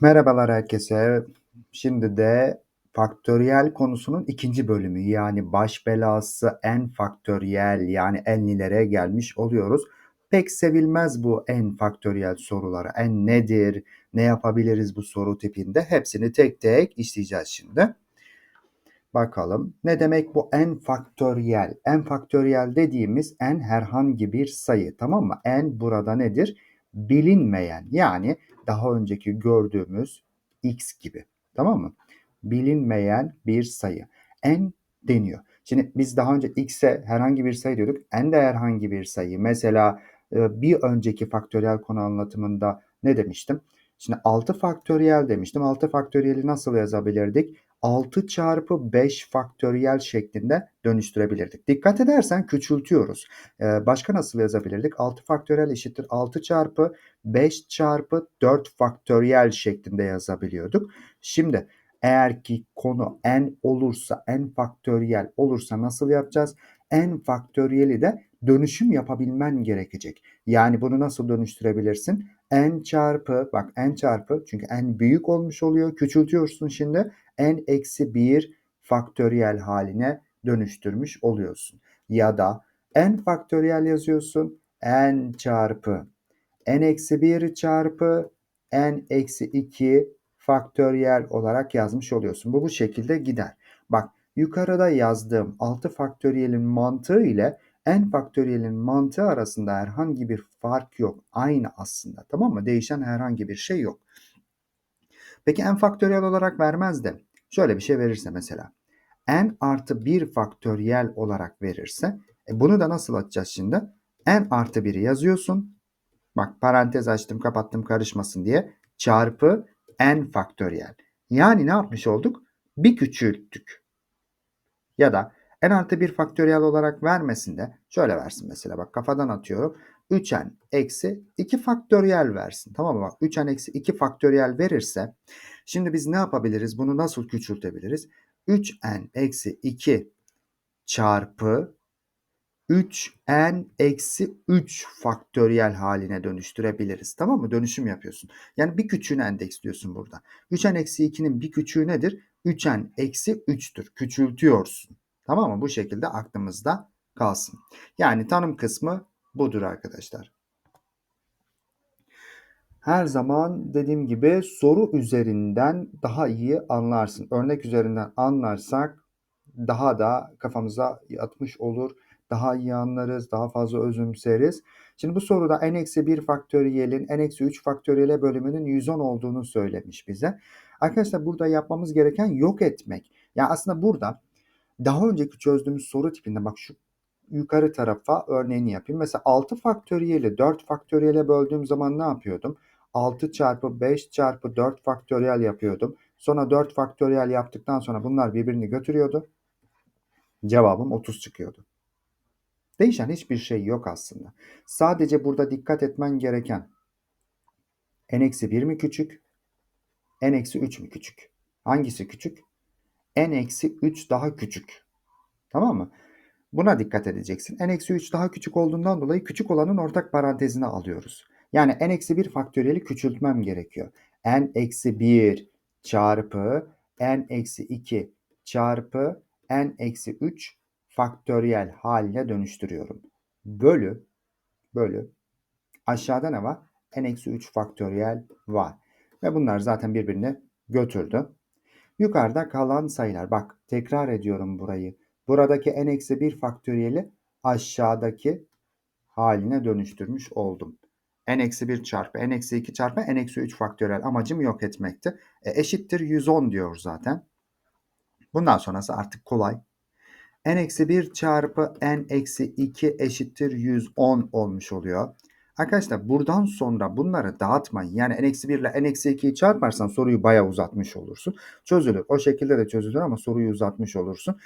Merhabalar herkese. Şimdi de faktöriyel konusunun ikinci bölümü yani baş belası n faktöriyel yani n'lilere gelmiş oluyoruz. Pek sevilmez bu n faktöriyel soruları. n nedir? Ne yapabiliriz bu soru tipinde? Hepsini tek tek işleyeceğiz şimdi. Bakalım ne demek bu n faktöriyel? n faktöriyel dediğimiz n herhangi bir sayı tamam mı? n burada nedir? Bilinmeyen yani daha önceki gördüğümüz x gibi tamam mı? Bilinmeyen bir sayı. n deniyor. Şimdi biz daha önce x'e herhangi bir sayı diyorduk. n de herhangi bir sayı. Mesela bir önceki faktöriyel konu anlatımında ne demiştim? Şimdi 6 faktöriyel demiştim. 6 faktöriyeli nasıl yazabilirdik? 6 çarpı 5 faktöriyel şeklinde dönüştürebilirdik. Dikkat edersen küçültüyoruz. Ee, başka nasıl yazabilirdik? 6 faktöriyel eşittir 6 çarpı 5 çarpı 4 faktöriyel şeklinde yazabiliyorduk. Şimdi eğer ki konu n olursa, n faktöriyel olursa nasıl yapacağız? n faktöriyeli de dönüşüm yapabilmen gerekecek. Yani bunu nasıl dönüştürebilirsin? n çarpı, bak n çarpı çünkü n büyük olmuş oluyor. Küçültüyorsun şimdi n eksi 1 faktöriyel haline dönüştürmüş oluyorsun. Ya da n faktöriyel yazıyorsun. n çarpı n eksi 1 çarpı n eksi 2 faktöriyel olarak yazmış oluyorsun. Bu bu şekilde gider. Bak yukarıda yazdığım 6 faktöriyelin mantığı ile n faktöriyelin mantığı arasında herhangi bir fark yok. Aynı aslında tamam mı? Değişen herhangi bir şey yok. Peki n faktöriyel olarak vermez de şöyle bir şey verirse mesela n artı 1 faktöriyel olarak verirse e bunu da nasıl açacağız şimdi? n artı 1'i yazıyorsun. Bak parantez açtım kapattım karışmasın diye. Çarpı n faktöriyel. Yani ne yapmış olduk? Bir küçülttük. Ya da n artı 1 faktöriyel olarak vermesin de şöyle versin mesela bak kafadan atıyorum. 3n eksi 2 faktöriyel versin. Tamam mı? Bak 3n eksi 2 faktöriyel verirse şimdi biz ne yapabiliriz? Bunu nasıl küçültebiliriz? 3n eksi 2 çarpı 3n eksi 3 faktöriyel haline dönüştürebiliriz. Tamam mı? Dönüşüm yapıyorsun. Yani bir küçüğünü endeksliyorsun burada. 3n eksi 2'nin bir küçüğü nedir? 3n eksi 3'tür. Küçültüyorsun. Tamam mı? Bu şekilde aklımızda kalsın. Yani tanım kısmı budur arkadaşlar. Her zaman dediğim gibi soru üzerinden daha iyi anlarsın. Örnek üzerinden anlarsak daha da kafamıza yatmış olur. Daha iyi anlarız, daha fazla özümseriz. Şimdi bu soruda n-1 faktöriyelin n-3 faktöriyele bölümünün 110 olduğunu söylemiş bize. Arkadaşlar burada yapmamız gereken yok etmek. Yani aslında burada daha önceki çözdüğümüz soru tipinde bak şu yukarı tarafa örneğini yapayım. Mesela 6 faktöriyeli 4 faktöriyele böldüğüm zaman ne yapıyordum? 6 çarpı 5 çarpı 4 faktöriyel yapıyordum. Sonra 4 faktöriyel yaptıktan sonra bunlar birbirini götürüyordu. Cevabım 30 çıkıyordu. Değişen hiçbir şey yok aslında. Sadece burada dikkat etmen gereken n-1 mi küçük, n-3 mü küçük? Hangisi küçük? n-3 daha küçük. Tamam mı? Buna dikkat edeceksin. n-3 daha küçük olduğundan dolayı küçük olanın ortak parantezine alıyoruz. Yani n-1 faktöriyeli küçültmem gerekiyor. n-1 çarpı n-2 çarpı n-3 faktöriyel haline dönüştürüyorum. Bölü bölü aşağıda ne var? n-3 faktöriyel var. Ve bunlar zaten birbirini götürdü. Yukarıda kalan sayılar. Bak tekrar ediyorum burayı. Buradaki n-1 faktöriyeli aşağıdaki haline dönüştürmüş oldum. n-1 çarpı n-2 çarpı n-3 faktöriyel amacım yok etmekti. E, eşittir 110 diyor zaten. Bundan sonrası artık kolay n-1 çarpı n-2 eşittir 110 olmuş oluyor. Arkadaşlar buradan sonra bunları dağıtmayın. Yani n-1 ile n-2'yi çarparsan soruyu bayağı uzatmış olursun. Çözülür. O şekilde de çözülür ama soruyu uzatmış olursun.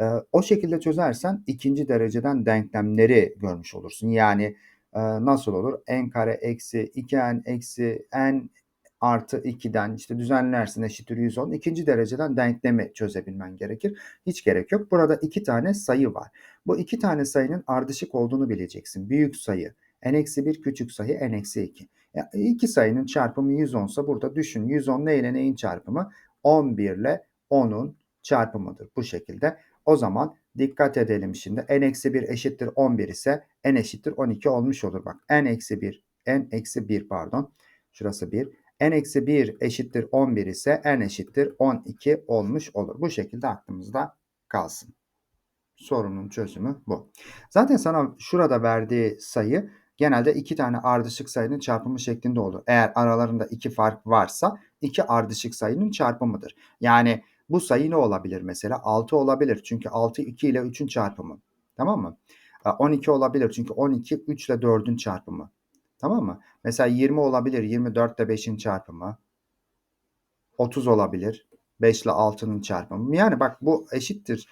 Ee, o şekilde çözersen ikinci dereceden denklemleri görmüş olursun. Yani e, nasıl olur? n kare eksi 2n eksi n artı 2'den işte düzenlersin eşittir 110. İkinci dereceden denklemi çözebilmen gerekir. Hiç gerek yok. Burada iki tane sayı var. Bu iki tane sayının ardışık olduğunu bileceksin. Büyük sayı n-1 küçük sayı n-2. Ya, iki sayının çarpımı 110 ise burada düşün 110 ne ile neyin çarpımı? 11 ile 10'un çarpımıdır bu şekilde. O zaman dikkat edelim şimdi. n eksi 1 eşittir 11 ise n eşittir 12 olmuş olur. Bak n eksi 1 n eksi 1 pardon. Şurası 1. n eksi 1 eşittir 11 ise n eşittir 12 olmuş olur. Bu şekilde aklımızda kalsın. Sorunun çözümü bu. Zaten sana şurada verdiği sayı genelde iki tane ardışık sayının çarpımı şeklinde olur. Eğer aralarında iki fark varsa iki ardışık sayının çarpımıdır. Yani bu sayı ne olabilir mesela? 6 olabilir. Çünkü 6 2 ile 3'ün çarpımı. Tamam mı? 12 olabilir. Çünkü 12 3 ile 4'ün çarpımı. Tamam mı? Mesela 20 olabilir. 24 ile 5'in çarpımı. 30 olabilir. 5 ile 6'nın çarpımı. Yani bak bu eşittir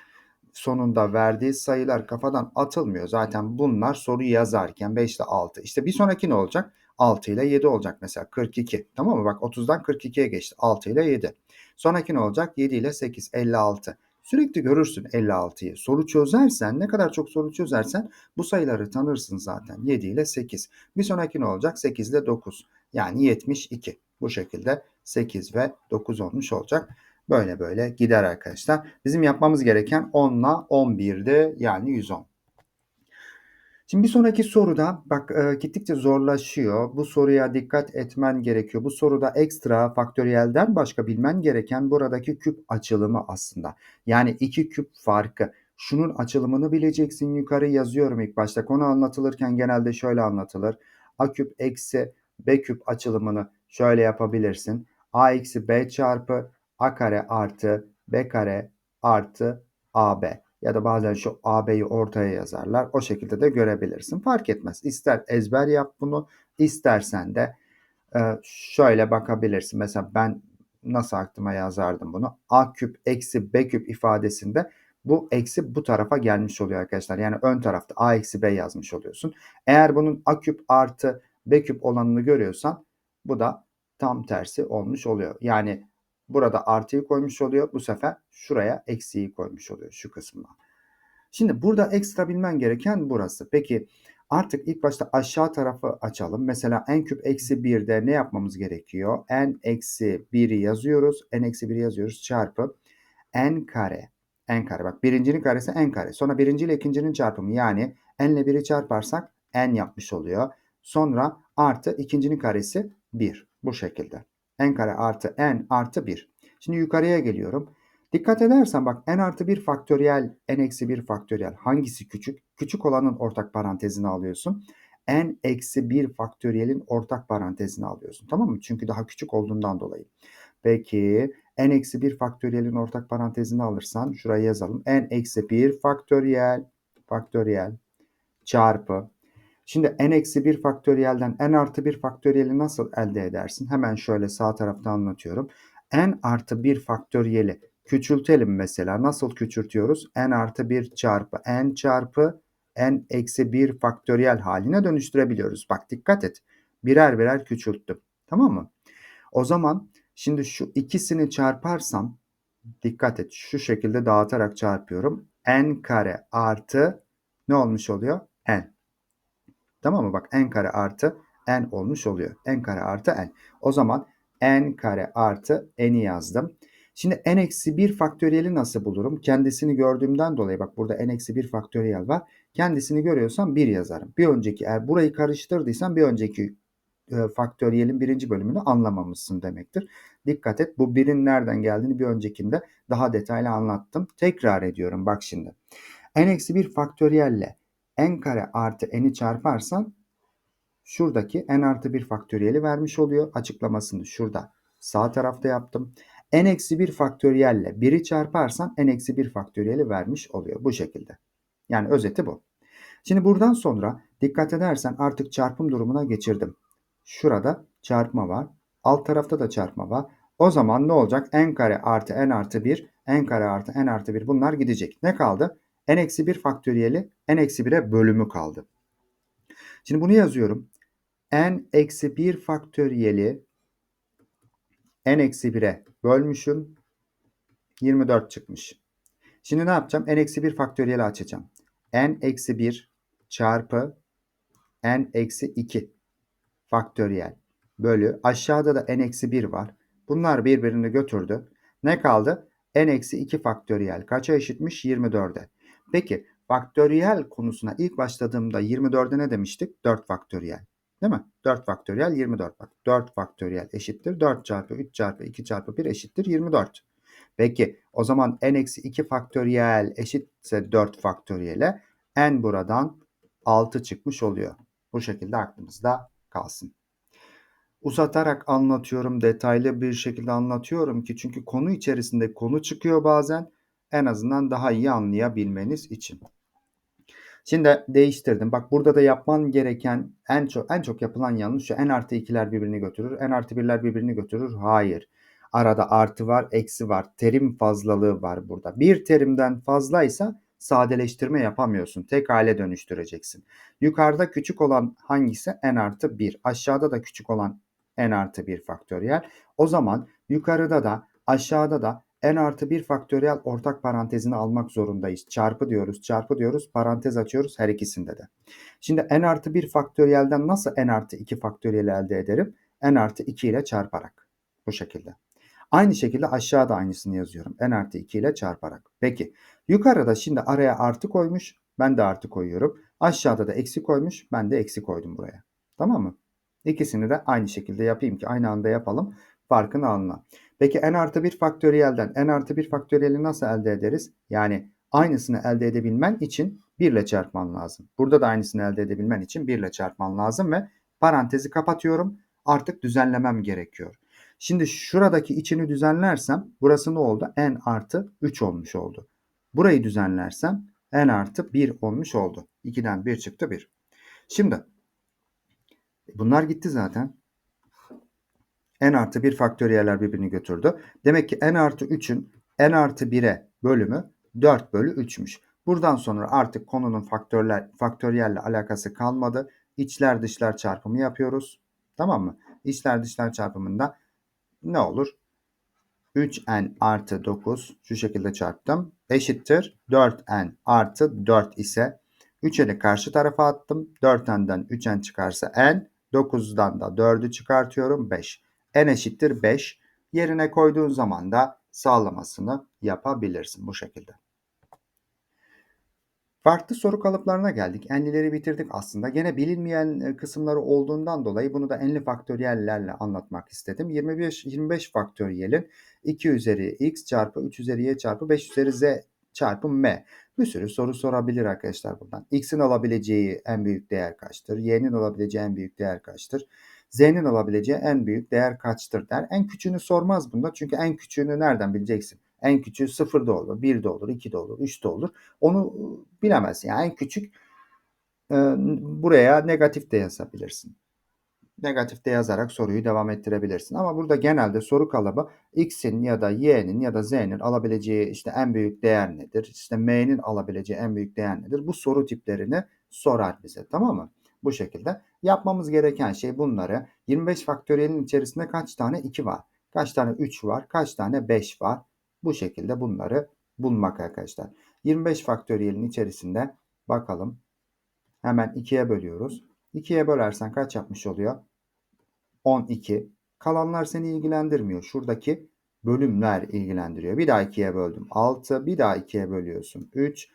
sonunda verdiği sayılar kafadan atılmıyor. Zaten bunlar soruyu yazarken 5 ile 6. İşte bir sonraki ne olacak? 6 ile 7 olacak mesela 42. Tamam mı? Bak 30'dan 42'ye geçti. 6 ile 7. Sonraki ne olacak? 7 ile 8 56. Sürekli görürsün 56'yı. Soru çözersen ne kadar çok soru çözersen bu sayıları tanırsın zaten. 7 ile 8. Bir sonraki ne olacak? 8 ile 9. Yani 72. Bu şekilde 8 ve 9 olmuş olacak. Böyle böyle gider arkadaşlar. Bizim yapmamız gereken 10 ile 11'di yani 110. Şimdi bir sonraki soruda bak e, gittikçe zorlaşıyor. Bu soruya dikkat etmen gerekiyor. Bu soruda ekstra faktöriyelden başka bilmen gereken buradaki küp açılımı aslında. Yani iki küp farkı. Şunun açılımını bileceksin. Yukarı yazıyorum ilk başta. Konu anlatılırken genelde şöyle anlatılır. A küp eksi B küp açılımını şöyle yapabilirsin. A eksi B çarpı A kare artı B kare artı AB ya da bazen şu AB'yi ortaya yazarlar. O şekilde de görebilirsin. Fark etmez. İster ezber yap bunu, istersen de e, şöyle bakabilirsin. Mesela ben nasıl aklıma yazardım bunu? A küp eksi B küp ifadesinde bu eksi bu tarafa gelmiş oluyor arkadaşlar. Yani ön tarafta A eksi B yazmış oluyorsun. Eğer bunun A küp artı B küp olanını görüyorsan bu da tam tersi olmuş oluyor. Yani Burada artıyı koymuş oluyor. Bu sefer şuraya eksiyi koymuş oluyor şu kısmına. Şimdi burada ekstra bilmen gereken burası. Peki artık ilk başta aşağı tarafı açalım. Mesela n küp eksi 1'de ne yapmamız gerekiyor? n eksi 1'i yazıyoruz. n eksi 1'i yazıyoruz çarpı n kare. n kare bak birincinin karesi n kare. Sonra birinci ile ikincinin çarpımı yani n ile 1'i çarparsak n yapmış oluyor. Sonra artı ikincinin karesi 1 bu şekilde n kare artı n artı 1. Şimdi yukarıya geliyorum. Dikkat edersen bak n artı 1 faktöriyel, n eksi 1 faktöriyel hangisi küçük? Küçük olanın ortak parantezini alıyorsun. n eksi 1 faktöriyelin ortak parantezini alıyorsun. Tamam mı? Çünkü daha küçük olduğundan dolayı. Peki n eksi 1 faktöriyelin ortak parantezini alırsan şuraya yazalım. n eksi 1 faktöriyel faktöriyel çarpı Şimdi n-1 faktöriyelden n artı 1 faktöriyeli nasıl elde edersin? Hemen şöyle sağ tarafta anlatıyorum. n artı 1 faktöriyeli küçültelim mesela. Nasıl küçültüyoruz? n artı 1 çarpı n çarpı n eksi 1 faktöriyel haline dönüştürebiliyoruz. Bak dikkat et. Birer birer küçülttüm. Tamam mı? O zaman şimdi şu ikisini çarparsam dikkat et şu şekilde dağıtarak çarpıyorum. n kare artı ne olmuş oluyor? n. Tamam mı? Bak n kare artı n olmuş oluyor. n kare artı n. O zaman n kare artı n'i yazdım. Şimdi n eksi 1 faktöriyeli nasıl bulurum? Kendisini gördüğümden dolayı bak burada n eksi 1 faktöriyel var. Kendisini görüyorsam 1 yazarım. Bir önceki eğer burayı karıştırdıysan bir önceki e, faktöriyelin birinci bölümünü anlamamışsın demektir. Dikkat et bu birin nereden geldiğini bir öncekinde daha detaylı anlattım. Tekrar ediyorum bak şimdi. n eksi 1 faktöriyelle n kare artı n'i çarparsan şuradaki n artı 1 faktöriyeli vermiş oluyor. Açıklamasını şurada sağ tarafta yaptım. n eksi 1 faktöriyelle 1'i çarparsan n eksi 1 faktöriyeli vermiş oluyor. Bu şekilde. Yani özeti bu. Şimdi buradan sonra dikkat edersen artık çarpım durumuna geçirdim. Şurada çarpma var. Alt tarafta da çarpma var. O zaman ne olacak? n kare artı n artı 1, n kare artı n artı 1 bunlar gidecek. Ne kaldı? N-1 faktöriyeli n-1'e bölümü kaldı. Şimdi bunu yazıyorum. n-1 faktöriyeli n-1'e bölmüşüm. 24 çıkmış. Şimdi ne yapacağım? n-1 faktöriyeli açacağım. n-1 çarpı n-2 faktöriyel bölü aşağıda da n-1 var. Bunlar birbirini götürdü. Ne kaldı? n-2 faktöriyel kaça eşitmiş? 24'e. Peki faktöriyel konusuna ilk başladığımda 24'e ne demiştik? 4 faktöriyel. Değil mi? 4 faktöriyel 24 bak. 4 faktöriyel eşittir. 4 çarpı 3 çarpı 2 çarpı 1 eşittir 24. Peki o zaman n-2 faktöriyel eşitse 4 faktöriyele n buradan 6 çıkmış oluyor. Bu şekilde aklımızda kalsın. Uzatarak anlatıyorum, detaylı bir şekilde anlatıyorum ki çünkü konu içerisinde konu çıkıyor bazen en azından daha iyi anlayabilmeniz için. Şimdi değiştirdim. Bak burada da yapman gereken en çok en çok yapılan yanlış şu. n artı 2'ler birbirini götürür. n artı 1'ler birbirini götürür. Hayır. Arada artı var, eksi var. Terim fazlalığı var burada. Bir terimden fazlaysa sadeleştirme yapamıyorsun. Tek hale dönüştüreceksin. Yukarıda küçük olan hangisi? n artı 1. Aşağıda da küçük olan n artı 1 faktöriyel. O zaman yukarıda da aşağıda da n artı 1 faktöriyel ortak parantezini almak zorundayız. Çarpı diyoruz, çarpı diyoruz, parantez açıyoruz her ikisinde de. Şimdi n artı 1 faktöriyelden nasıl n artı 2 faktöriyel elde ederim? n artı 2 ile çarparak. Bu şekilde. Aynı şekilde aşağıda aynısını yazıyorum. n artı 2 ile çarparak. Peki yukarıda şimdi araya artı koymuş. Ben de artı koyuyorum. Aşağıda da eksi koymuş. Ben de eksi koydum buraya. Tamam mı? İkisini de aynı şekilde yapayım ki aynı anda yapalım. Farkını anla. Peki n artı 1 faktöriyelden n artı 1 faktöriyeli nasıl elde ederiz? Yani aynısını elde edebilmen için 1 ile çarpman lazım. Burada da aynısını elde edebilmen için 1 ile çarpman lazım ve parantezi kapatıyorum. Artık düzenlemem gerekiyor. Şimdi şuradaki içini düzenlersem burası ne oldu? n artı 3 olmuş oldu. Burayı düzenlersem n artı 1 olmuş oldu. 2'den 1 çıktı 1. Şimdi bunlar gitti zaten n artı 1 faktöriyeller birbirini götürdü. Demek ki n artı 3'ün n artı 1'e bölümü 4 bölü 3'müş. Buradan sonra artık konunun faktörler, faktöriyelle alakası kalmadı. İçler dışlar çarpımı yapıyoruz. Tamam mı? İçler dışlar çarpımında ne olur? 3n artı 9 şu şekilde çarptım. Eşittir 4n artı 4 ise 3n'i karşı tarafa attım. 4n'den 3n çıkarsa n. 9'dan da 4'ü çıkartıyorum 5 n eşittir 5 yerine koyduğun zaman da sağlamasını yapabilirsin bu şekilde. Farklı soru kalıplarına geldik. Enlileri bitirdik aslında. Gene bilinmeyen e, kısımları olduğundan dolayı bunu da enli faktöriyellerle anlatmak istedim. 25, 25 faktöriyelin 2 üzeri x çarpı 3 üzeri y çarpı 5 üzeri z çarpı m. Bir sürü soru sorabilir arkadaşlar buradan. X'in alabileceği en büyük değer kaçtır? Y'nin alabileceği en büyük değer kaçtır? Z'nin alabileceği en büyük değer kaçtır der. En küçüğünü sormaz bunda çünkü en küçüğünü nereden bileceksin? En küçüğü 0 da olur, 1 de olur, 2 de olur, 3 de olur. Onu bilemezsin. Yani en küçük e, buraya negatif de yazabilirsin. Negatif de yazarak soruyu devam ettirebilirsin. Ama burada genelde soru kalıbı x'in ya da y'nin ya da z'nin alabileceği işte en büyük değer nedir? İşte m'nin alabileceği en büyük değer nedir? Bu soru tiplerini sorar bize tamam mı? Bu şekilde. Yapmamız gereken şey bunları 25 faktöriyelin içerisinde kaç tane 2 var? Kaç tane 3 var? Kaç tane 5 var? Bu şekilde bunları bulmak arkadaşlar. 25 faktöriyelin içerisinde bakalım. Hemen 2'ye bölüyoruz. 2'ye bölersen kaç yapmış oluyor? 12. Kalanlar seni ilgilendirmiyor. Şuradaki bölümler ilgilendiriyor. Bir daha 2'ye böldüm. 6. Bir daha 2'ye bölüyorsun. 3.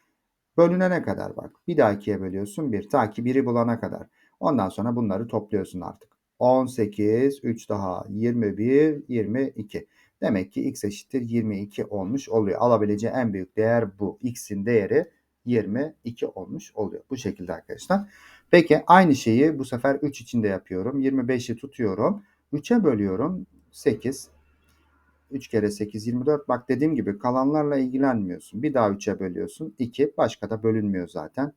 Bölünene kadar bak. Bir daha 2'ye bölüyorsun. 1. Ta ki 1'i bulana kadar. Ondan sonra bunları topluyorsun artık. 18, 3 daha 21, 22. Demek ki x eşittir 22 olmuş oluyor. Alabileceği en büyük değer bu. x'in değeri 22 olmuş oluyor. Bu şekilde arkadaşlar. Peki aynı şeyi bu sefer 3 için de yapıyorum. 25'i tutuyorum. 3'e bölüyorum. 8. 3 kere 8 24. Bak dediğim gibi kalanlarla ilgilenmiyorsun. Bir daha 3'e bölüyorsun. 2. Başka da bölünmüyor zaten.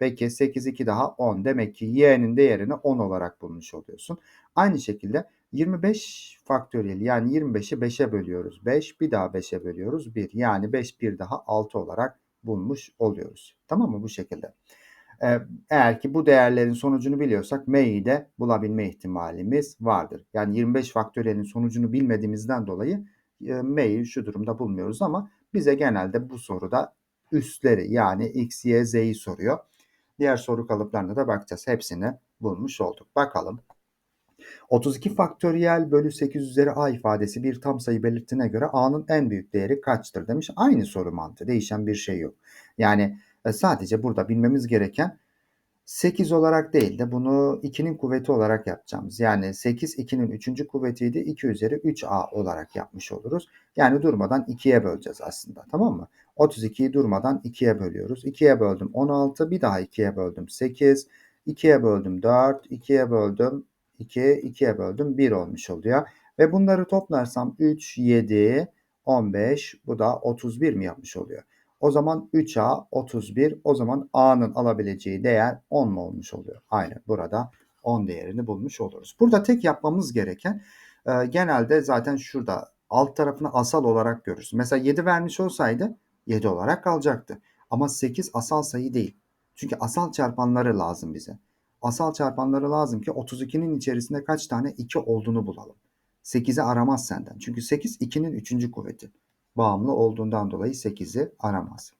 Peki 8 2 daha 10. Demek ki y'nin değerini 10 olarak bulmuş oluyorsun. Aynı şekilde 25 faktöriyel yani 25'i 5'e bölüyoruz. 5 bir daha 5'e bölüyoruz. 1 yani 5 bir daha 6 olarak bulmuş oluyoruz. Tamam mı bu şekilde? Ee, eğer ki bu değerlerin sonucunu biliyorsak M'yi de bulabilme ihtimalimiz vardır. Yani 25 faktöriyelin sonucunu bilmediğimizden dolayı e, M'yi şu durumda bulmuyoruz ama bize genelde bu soruda üstleri yani X, Y, Z'yi soruyor. Diğer soru kalıplarına da bakacağız. Hepsini bulmuş olduk. Bakalım. 32 faktöriyel bölü 8 üzeri a ifadesi bir tam sayı belirttiğine göre a'nın en büyük değeri kaçtır demiş. Aynı soru mantığı. Değişen bir şey yok. Yani e, sadece burada bilmemiz gereken 8 olarak değil de bunu 2'nin kuvveti olarak yapacağımız. Yani 8 2'nin 3. kuvvetiydi. 2 üzeri 3a olarak yapmış oluruz. Yani durmadan 2'ye böleceğiz aslında. Tamam mı? 32'yi durmadan 2'ye bölüyoruz. 2'ye böldüm 16. Bir daha 2'ye böldüm 8. 2'ye böldüm 4. 2'ye böldüm 2. 2'ye böldüm 1 olmuş oluyor. Ve bunları toplarsam 3, 7, 15 bu da 31 mi yapmış oluyor? O zaman 3A 31. O zaman A'nın alabileceği değer 10 mu olmuş oluyor? Aynen burada 10 değerini bulmuş oluruz. Burada tek yapmamız gereken e, genelde zaten şurada alt tarafını asal olarak görürüz. Mesela 7 vermiş olsaydı 7 olarak kalacaktı. Ama 8 asal sayı değil. Çünkü asal çarpanları lazım bize. Asal çarpanları lazım ki 32'nin içerisinde kaç tane 2 olduğunu bulalım. 8'i aramaz senden. Çünkü 8 2'nin 3. kuvveti bağımlı olduğundan dolayı 8'i aramaz.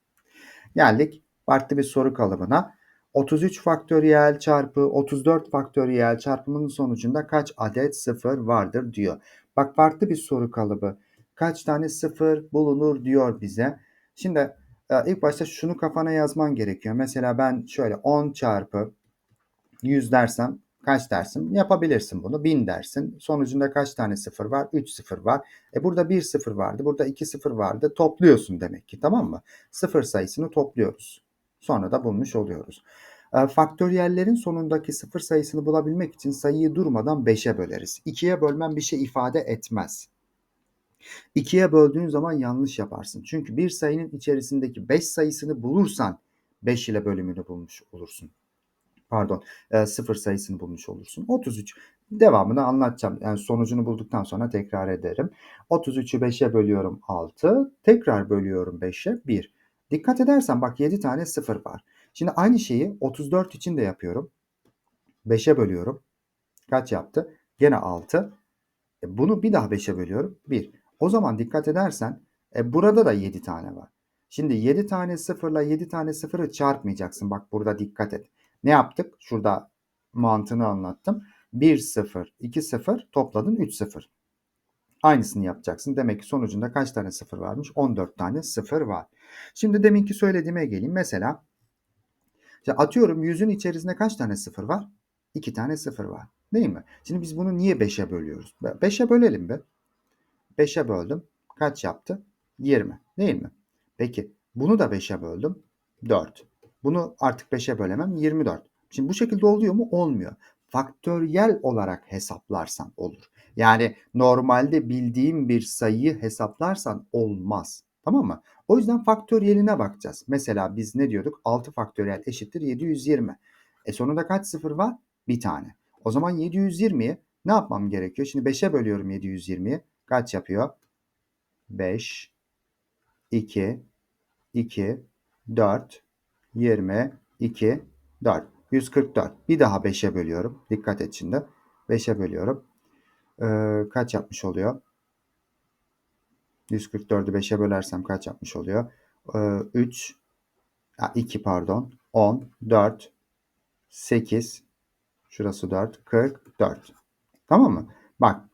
Geldik farklı bir soru kalıbına. 33 faktöriyel çarpı 34 faktöriyel çarpımının sonucunda kaç adet sıfır vardır diyor. Bak farklı bir soru kalıbı. Kaç tane sıfır bulunur diyor bize. Şimdi e, ilk başta şunu kafana yazman gerekiyor. Mesela ben şöyle 10 çarpı 100 dersem kaç dersin? Yapabilirsin bunu. 1000 dersin. Sonucunda kaç tane sıfır var? 3 sıfır var. E burada 1 sıfır vardı. Burada 2 sıfır vardı. Topluyorsun demek ki tamam mı? Sıfır sayısını topluyoruz. Sonra da bulmuş oluyoruz. E, faktöriyellerin sonundaki sıfır sayısını bulabilmek için sayıyı durmadan 5'e böleriz. 2'ye bölmen bir şey ifade etmez. 2'ye böldüğün zaman yanlış yaparsın. Çünkü bir sayının içerisindeki 5 sayısını bulursan 5 ile bölümünü bulmuş olursun pardon e, sıfır sayısını bulmuş olursun. 33 devamını anlatacağım. Yani sonucunu bulduktan sonra tekrar ederim. 33'ü 5'e bölüyorum 6. Tekrar bölüyorum 5'e 1. Dikkat edersen bak 7 tane sıfır var. Şimdi aynı şeyi 34 için de yapıyorum. 5'e bölüyorum. Kaç yaptı? Gene 6. E, bunu bir daha 5'e bölüyorum. 1. O zaman dikkat edersen e, burada da 7 tane var. Şimdi 7 tane sıfırla 7 tane sıfırı çarpmayacaksın. Bak burada dikkat et. Ne yaptık? Şurada mantığını anlattım. 1 0 2 0 topladın 3 0. Aynısını yapacaksın. Demek ki sonucunda kaç tane sıfır varmış? 14 tane sıfır var. Şimdi deminki söylediğime geleyim. Mesela işte atıyorum 100'ün içerisinde kaç tane sıfır var? 2 tane sıfır var. Değil mi? Şimdi biz bunu niye 5'e bölüyoruz? 5'e bölelim be. 5'e böldüm. Kaç yaptı? 20. Değil mi? Peki bunu da 5'e böldüm. 4. Bunu artık 5'e bölemem 24. Şimdi bu şekilde oluyor mu? Olmuyor. Faktöriyel olarak hesaplarsan olur. Yani normalde bildiğim bir sayıyı hesaplarsan olmaz. Tamam mı? O yüzden faktöriyeline bakacağız. Mesela biz ne diyorduk? 6 faktöriyel eşittir 720. E sonunda kaç sıfır var? Bir tane. O zaman 720'yi ne yapmam gerekiyor? Şimdi 5'e bölüyorum 720'yi. Kaç yapıyor? 5, 2, 2, 4, 22, 4. 144. Bir daha 5'e bölüyorum. Dikkat et şimdi. 5'e bölüyorum. Ee, kaç yapmış oluyor? 144'ü 5'e bölersem kaç yapmış oluyor? Ee, 3, 2 pardon. 10, 4, 8, şurası 4, 44. Tamam mı? Bak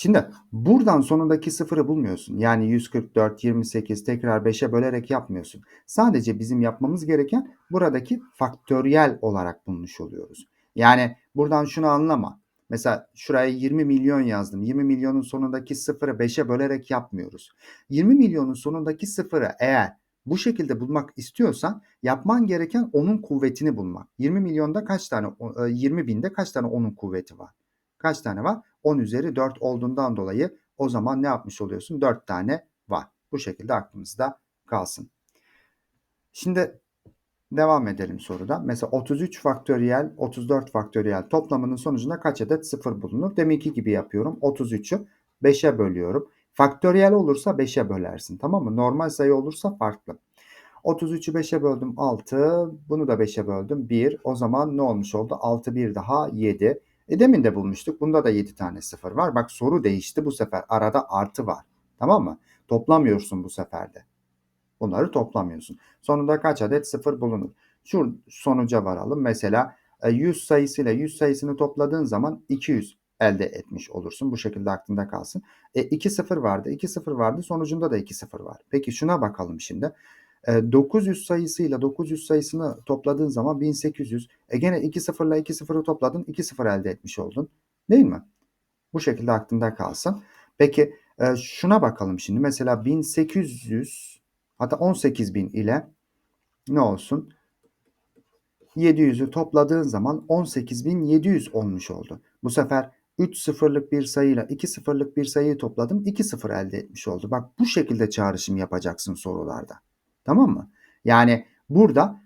Şimdi buradan sonundaki sıfırı bulmuyorsun. Yani 144, 28 tekrar 5'e bölerek yapmıyorsun. Sadece bizim yapmamız gereken buradaki faktöriyel olarak bulmuş oluyoruz. Yani buradan şunu anlama. Mesela şuraya 20 milyon yazdım. 20 milyonun sonundaki sıfırı 5'e bölerek yapmıyoruz. 20 milyonun sonundaki sıfırı eğer bu şekilde bulmak istiyorsan yapman gereken onun kuvvetini bulmak. 20 milyonda kaç tane 20 e, binde kaç tane onun kuvveti var? Kaç tane var? 10 üzeri 4 olduğundan dolayı o zaman ne yapmış oluyorsun? 4 tane var. Bu şekilde aklımızda kalsın. Şimdi devam edelim soruda. Mesela 33 faktöriyel, 34 faktöriyel toplamının sonucunda kaç adet sıfır bulunur? Deminki gibi yapıyorum. 33'ü 5'e bölüyorum. Faktöriyel olursa 5'e bölersin. Tamam mı? Normal sayı olursa farklı. 33'ü 5'e böldüm 6. Bunu da 5'e böldüm 1. O zaman ne olmuş oldu? 6 bir daha 7. E demin de bulmuştuk. Bunda da 7 tane sıfır var. Bak soru değişti bu sefer. Arada artı var. Tamam mı? Toplamıyorsun bu seferde. Bunları toplamıyorsun. Sonunda kaç adet sıfır bulunur? Şu sonuca varalım. Mesela 100 e, sayısıyla 100 sayısını topladığın zaman 200. elde etmiş olursun. Bu şekilde aklında kalsın. E, 2 0 vardı. 2 0 vardı. Sonucunda da 2 0 var. Peki şuna bakalım şimdi. E, 900 sayısıyla 900 sayısını topladığın zaman 1800. E gene 2 0 ile 2 0'ı topladın. 2 0 elde etmiş oldun. Değil mi? Bu şekilde aklında kalsın. Peki şuna bakalım şimdi. Mesela 1800 hatta 18000 ile ne olsun? 700'ü topladığın zaman 18700 olmuş oldu. Bu sefer 3 sıfırlık bir sayıyla 2 sıfırlık bir sayıyı topladım. 2 sıfır elde etmiş oldu. Bak bu şekilde çağrışım yapacaksın sorularda. Tamam mı? Yani burada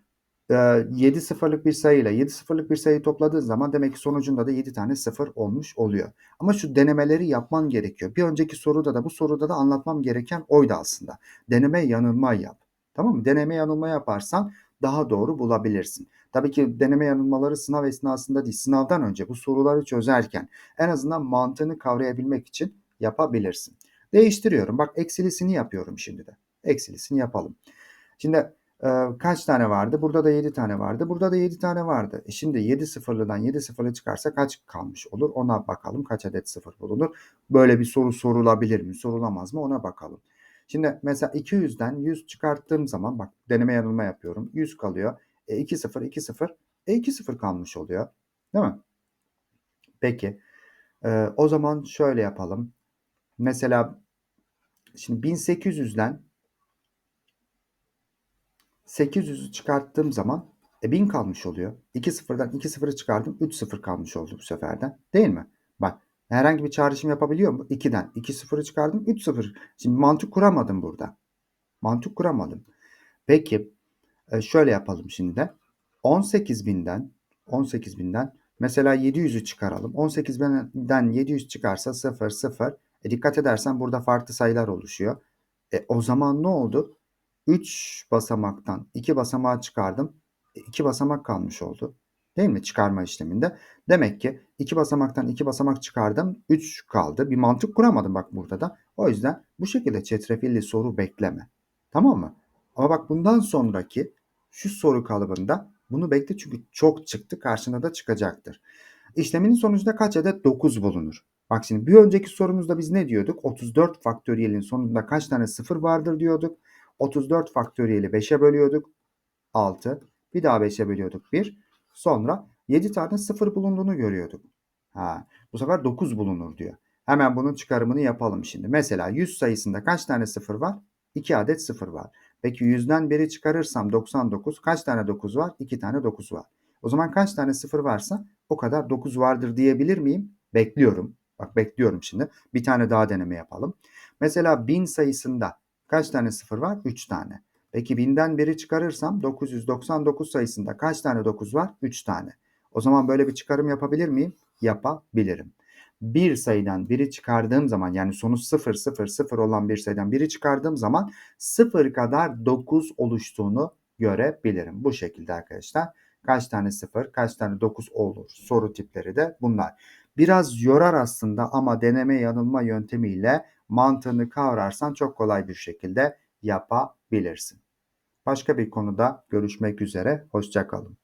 e, 7 sıfırlık bir sayıyla 7 sıfırlık bir sayıyı topladığın zaman demek ki sonucunda da 7 tane sıfır olmuş oluyor. Ama şu denemeleri yapman gerekiyor. Bir önceki soruda da bu soruda da anlatmam gereken oydu aslında. Deneme yanılma yap. Tamam mı? Deneme yanılma yaparsan daha doğru bulabilirsin. Tabii ki deneme yanılmaları sınav esnasında değil, sınavdan önce bu soruları çözerken en azından mantığını kavrayabilmek için yapabilirsin. Değiştiriyorum. Bak eksilisini yapıyorum şimdi de. Eksilisini yapalım. Şimdi e, kaç tane vardı? Burada da 7 tane vardı. Burada da 7 tane vardı. E şimdi 7 sıfırlıdan 7 sıfırlı çıkarsa kaç kalmış olur? Ona bakalım. Kaç adet sıfır bulunur? Böyle bir soru sorulabilir mi? Sorulamaz mı? Ona bakalım. Şimdi mesela 200'den 100 çıkarttığım zaman bak deneme yanılma yapıyorum. 100 kalıyor. E 2 0 2 0 e 2 0 kalmış oluyor. Değil mi? Peki. E, o zaman şöyle yapalım. Mesela şimdi 1800'den 800'ü çıkarttığım zaman e 1000 kalmış oluyor. 2 sıfırdan 2 sıfırı çıkardım. 3 sıfır kalmış oldu bu seferden. Değil mi? Bak herhangi bir çağrışım yapabiliyor mu? 2'den 2 sıfırı çıkardım. 3 sıfır. Şimdi mantık kuramadım burada. Mantık kuramadım. Peki e, şöyle yapalım şimdi de. 18.000'den 18.000'den mesela 700'ü çıkaralım. 18.000'den 700 çıkarsa 0 0. E dikkat edersen burada farklı sayılar oluşuyor. E o zaman ne oldu? 3 basamaktan 2 basamağı çıkardım. 2 basamak kalmış oldu. Değil mi? Çıkarma işleminde. Demek ki 2 basamaktan 2 basamak çıkardım. 3 kaldı. Bir mantık kuramadım bak burada da. O yüzden bu şekilde çetrefilli soru bekleme. Tamam mı? Ama bak bundan sonraki şu soru kalıbında bunu bekle çünkü çok çıktı karşına da çıkacaktır. İşleminin sonucunda kaç adet 9 bulunur? Bak şimdi bir önceki sorumuzda biz ne diyorduk? 34 faktöriyelin sonunda kaç tane sıfır vardır diyorduk. 34 faktöriyeli 5'e bölüyorduk. 6. Bir daha 5'e bölüyorduk 1. Sonra 7 tane sıfır bulunduğunu görüyorduk. Ha, bu sefer 9 bulunur diyor. Hemen bunun çıkarımını yapalım şimdi. Mesela 100 sayısında kaç tane sıfır var? 2 adet sıfır var. Peki 100'den biri çıkarırsam 99 kaç tane 9 var? 2 tane 9 var. O zaman kaç tane sıfır varsa o kadar 9 vardır diyebilir miyim? Bekliyorum. Bak bekliyorum şimdi. Bir tane daha deneme yapalım. Mesela 1000 sayısında kaç tane sıfır var? 3 tane. Peki 1000'den biri çıkarırsam 999 sayısında kaç tane 9 var? 3 tane. O zaman böyle bir çıkarım yapabilir miyim? Yapabilirim. Bir sayıdan biri çıkardığım zaman yani sonuç 0 0 0 olan bir sayıdan biri çıkardığım zaman 0 kadar 9 oluştuğunu görebilirim. Bu şekilde arkadaşlar. Kaç tane 0, kaç tane 9 olur? Soru tipleri de bunlar. Biraz yorar aslında ama deneme yanılma yöntemiyle mantığını kavrarsan çok kolay bir şekilde yapabilirsin. Başka bir konuda görüşmek üzere. Hoşçakalın.